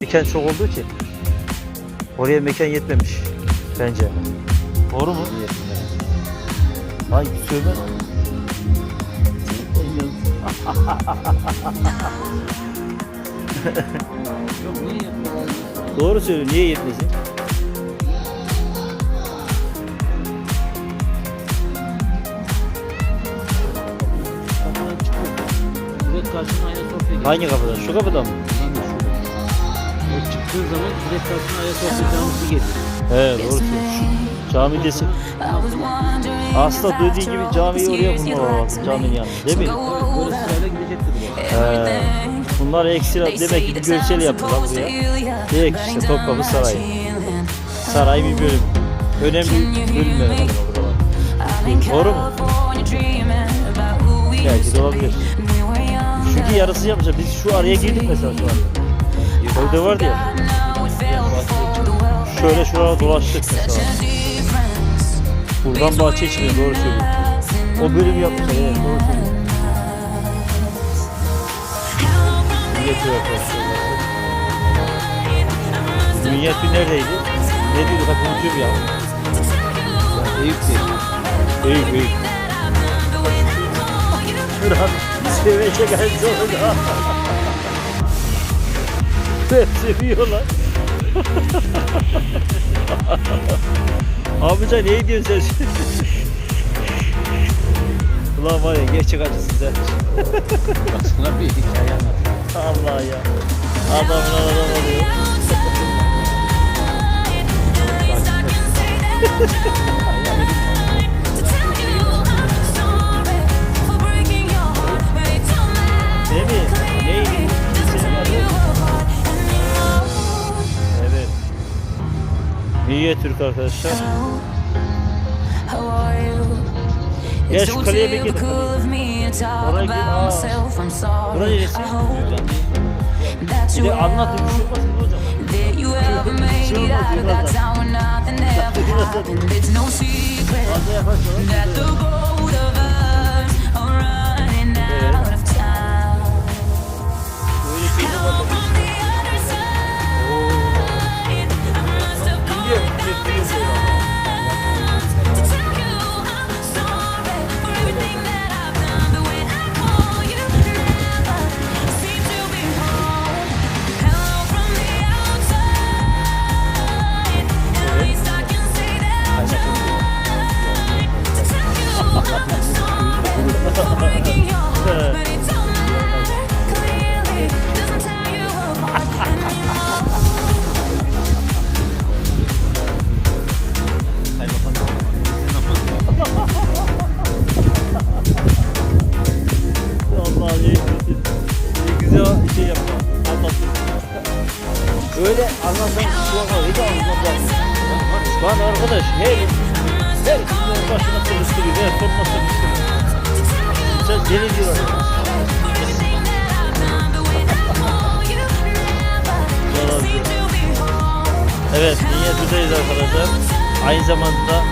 Mekan çok olduğu için oraya mekan yetmemiş bence. Doğru mu? Ay söyle. Yok niye yapıyorlar? Doğru söylüyor. Niye yetmesin? Kapıdan çıkıyor. Direkt karşına Ayasofya geliyor. Hangi kapıdan? Şu kapıdan mı? Çıktığın zaman direkt karşına Ayasofya camisi geliyor. He doğru söylüyorsun. Cami desin. Aslında dediğin gibi camiyi oraya kurmalar lazım. Caminin yanına. Değil mi? Böyle sırayla gidecektir bu. He. Bunlar ekstra demek ki bir görsel yaptılar buraya. Direkt işte Topkapı Sarayı. Saray bir bölüm. Önemli bir bölüm yani buralar. Doğru mu? Belki de olabilir. Çünkü yarısı yapmışlar. Biz şu araya girdik mesela şu anda. Orada vardı ya. Şöyle şuraya dolaştık mesela. Buradan bahçe çıkıyor doğru söylüyorsun. O bölüm yapmışlar evet doğru söylüyorsun. Milliyet arkadaşlar. Milliyet bir neredeydi? Ne diyordu bak unutuyorum ya. Eyüp değil. Büyük büyük. Burak sevecek en sonunda. Seviyorlar. Amca ne diyorsun sen? Ulan var ya gerçek acısın sen. Sana bir hikaye anlat. Allah ya. Adamın adam oluyor. Niye Türk arkadaşlar? Gel şu kaleye bir gidin. Oraya gidin. Aa. Burası neresi? Bir de anlatın bir şey olmasın ne hocam? That you ever made it out of that town Zero. Evet, niyetlideyiz arkadaşlar. Aynı zamanda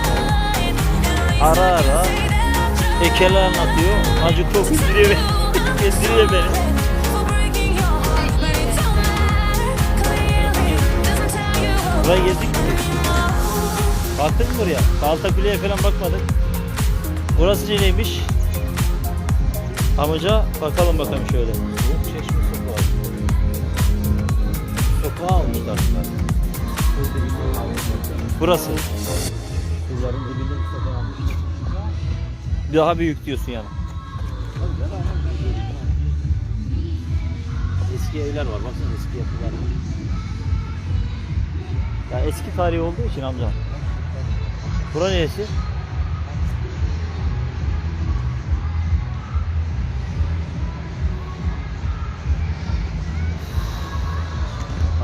ara ara hekeli anlatıyor. Acı çok güldürüyor beni. Beni. Buraya geldik mi? Baktık mı buraya? Balta Kule'ye falan bakmadık. Burası neymiş? Amca bakalım bakalım şöyle. Soğuk çeşme sokağı. Sokağı almışlar Burası. Daha büyük diyorsun yani. Eski evler var. Baksana eski yapılar var. Ya eski tarihi olduğu için amca. Bura neresi?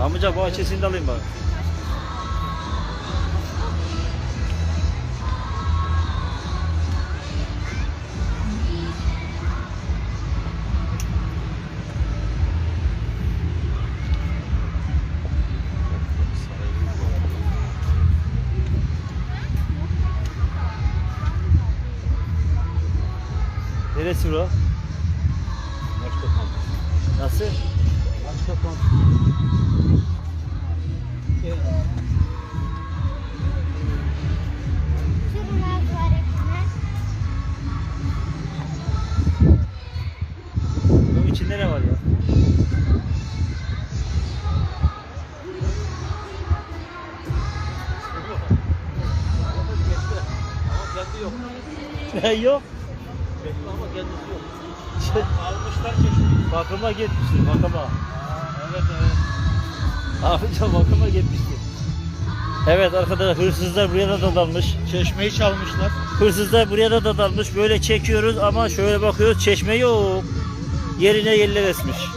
Amca bahçesini de alayım bak. Neresi bura? Maçka kampüsü. Nasıl? Maçka kampüsü. Bunun içinde ne var ya? yok. yok kendisi yok. Almışlar çeşmeyi. Bakıma gitmiştir bakıma. Evet evet. Amca bakıma gitmiştir. Evet arkadaşlar hırsızlar buraya da dadanmış. Çeşmeyi çalmışlar. Hırsızlar buraya da dadanmış. Böyle çekiyoruz ama şöyle bakıyoruz çeşme yok. Yerine yerler esmiş.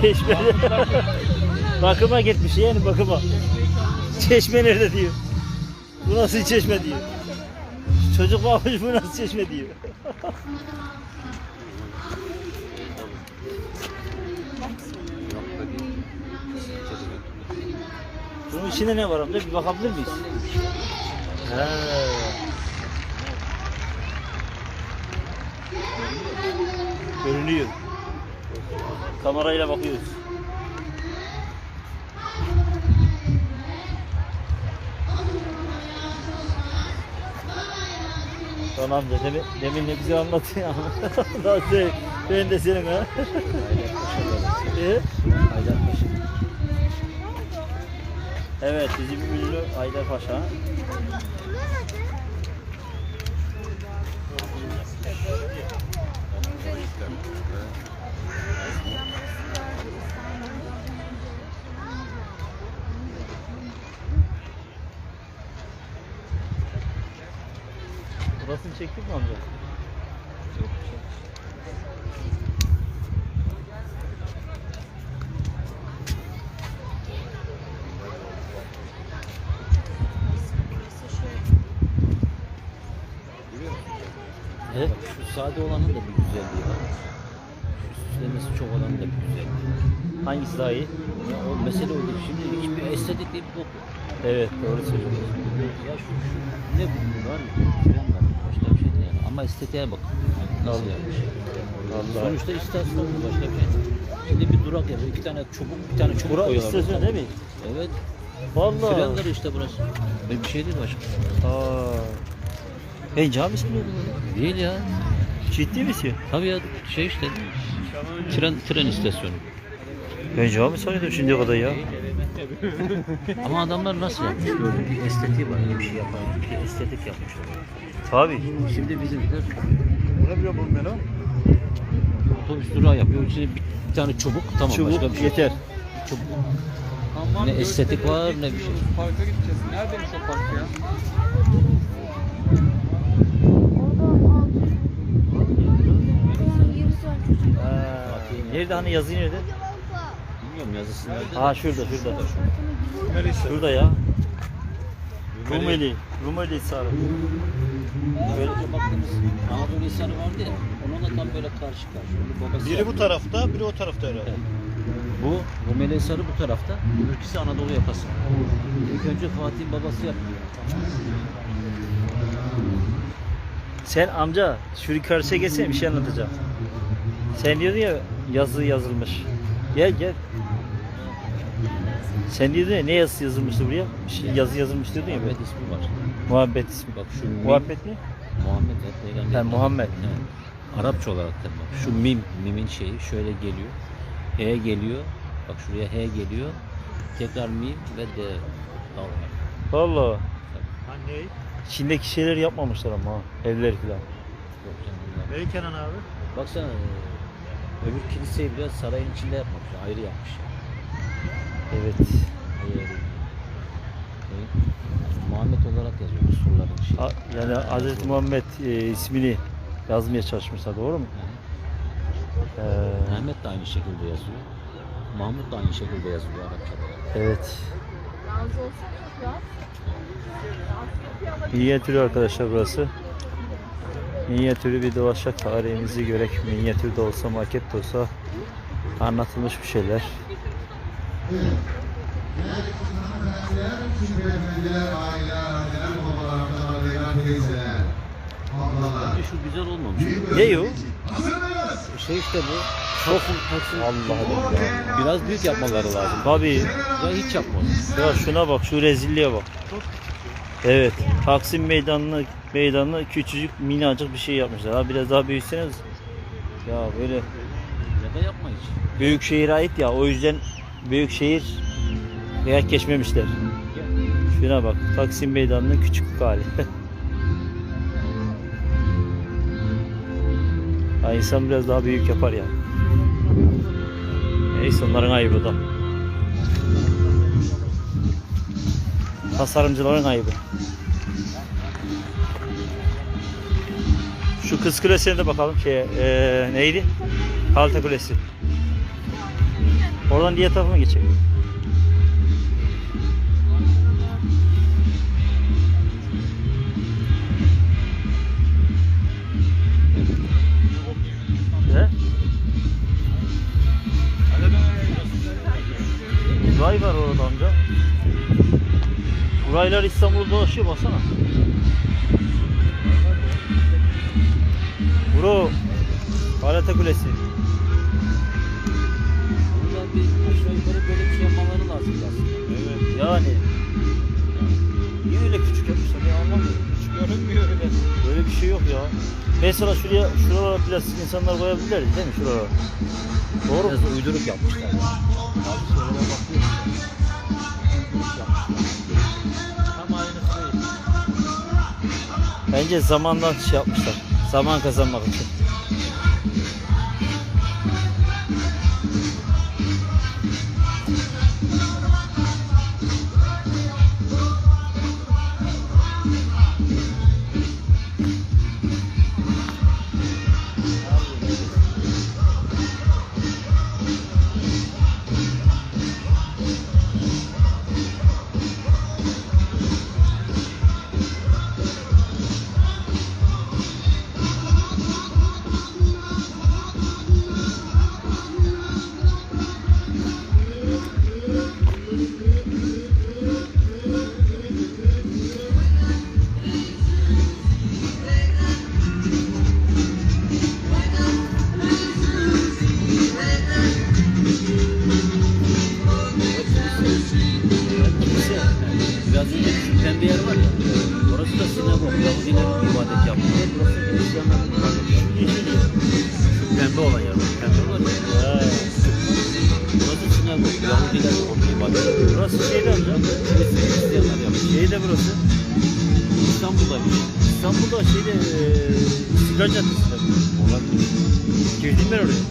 çeşme. bakıma gitmiş yani bakıma. Çeşme nerede diyor. Bu nasıl çeşme diyor. Çocuk bakmış bu nasıl çeşme diyor. Bunun içinde ne var amca? Bir bakabilir miyiz? He. Görünüyor. Kamerayla bakıyoruz. Lan amca demin, demin ne bize anlatıyor ama. Daha sen, ben de senin ha. Ee? Evet bizim ünlü Haydar Paşa. Burasını çektik mi amca? Evet. Şu sade olanın da bir güzelliği var. Şu süslemesi çok olanın da bir güzelliği var. Hangisi daha iyi? Ya o mesele o değil. Şimdi hiçbir estetik değil yok. Evet doğru söylüyorsun. Ya şu, şu ne bu Ama estetiğe bak. Nasıl yapmış? Allah. Sonuçta istasyon bu başka bir şey değil. Şimdi bir durak yapıyor. iki tane çubuk, bir tane çubuk Bura koyuyorlar. istasyon değil mi? Evet. Vallahi. Frenleri işte burası. Böyle bir şey değil başka. Aa. Ben cami sanıyordum. Değil ya. Ciddi misin? Tabii ya şey işte. Tren, tren istasyonu. Ben cami sanıyordum şimdiye kadar ya. Ama adamlar nasıl yapmış gördün bir estetiği var bir şey yapar bir estetik yapmışlar. Tabii. Şimdi bizimkiler Ne biliyor bu beni? otobüs durağı yapıyor. İçine bir, bir tane çubuk tamam Çubuk başka bir şey. yeter. Çubuk. Ne estetik var ne bir şey. Parka gideceğiz. Neredeymiş o park ya? Nerede hani yazı nerede? Bilmiyorum yazısı nerede. Aa şurada şurada. Neresi? Şurada ya. Rumeli. Rumeli sarı. Böyle baktınız Anadolu insanı vardı ya onunla tam böyle karşı karşı. Onun babası Biri bu yapıyor. tarafta, biri o tarafta herhalde. Evet. Bu Rumeli Hisarı bu tarafta, öbürküsü Anadolu yakası. İlk önce Fatih'in babası yapıyor. Sen amca şurayı karşıya geçsene bir şey anlatacağım. Sen diyordun ya yazı yazılmış. Gel gel. Sen diyordun ya ne yazısı yazılmıştı buraya? Bir şey, yazı yazılmış diyordun ya. Muhammed ismi var. Muhabbet ismi. Bak şu mim, Muhabbet ne? Muhammed ya peygamber. Ha, Muhammed. Evet. Arapça olarak da bak. Şu mim, mimin şeyi şöyle geliyor. H geliyor. Bak şuraya H geliyor. Tekrar mim ve D. Tamam. Valla. Anne. İçindeki şeyler yapmamışlar ama ha. Evler falan. Yok canım. Bey Kenan abi. Baksana e, öbür kiliseyi biraz sarayın içinde yapmış. Ayrı yapmış. Evet. E, Muhammed olarak yazıyor bu surların şeyi. A- yani Hazreti Muhammed e, ismini yazmaya çalışmışlar doğru mu? Ee, Mehmet de aynı şekilde yazıyor. Mahmut da aynı şekilde yazıyor Arapçada. evet. Minyatürü arkadaşlar burası. Minyatürü bir dolaşak tarihimizi görek. Minyatür de olsa maket de olsa anlatılmış bir şeyler. Beyefendiler, aileler, anneler, babalar, amcalar, teyzeler, ablalar. Şu güzel olmamış. Ne o? Hazır mıyız? Şey işte bu. Çok Taksim Allah'ım ya. biraz büyük yapmaları lazım. Tabii. Ya hiç yapmadı. Ya şuna bak şu rezilliğe bak. Evet. Taksim meydanını meydanını küçücük minnacık bir şey yapmışlar. Ha biraz daha büyütseniz. Ya böyle Ya da yapma hiç. büyük şehir ait ya o yüzden büyük şehir veya geçmemişler. Ya, Şuna bak. Taksim Meydanı'nın küçük hali. ha, insan biraz daha büyük yapar yani. Neyse onların ayıbı da. Tasarımcıların ayıbı. Şu kız kulesine de bakalım şeye, eee, neydi? Halta Kulesi. Oradan diğer tarafa mı? Ne? Uzay var orada amca. Buraylar İstanbul'da dolaşıyor baksana. Bro. Galata Kulesi. Yani. Niye öyle küçük yapmışlar ya anlamıyorum. Hiç görünmüyor öyle. Böyle bir şey yok ya. Mesela şuraya, şuralara plastik insanlar koyabilirler değil mi şuralara? Doğru mu? Biraz uyduruk yapmışlar. Abi şöyle bakıyorum. Tam aynısı değil. Bence zamandan şey yapmışlar. Zaman kazanmak için. Burası şeyde amca. Burası Hristiyanlar yapıyor. Şeyde burası. İstanbul'daymış. İstanbul'da şeyde eee İstiklal Caddesi'nde. Olabilir. Girdim ben oraya.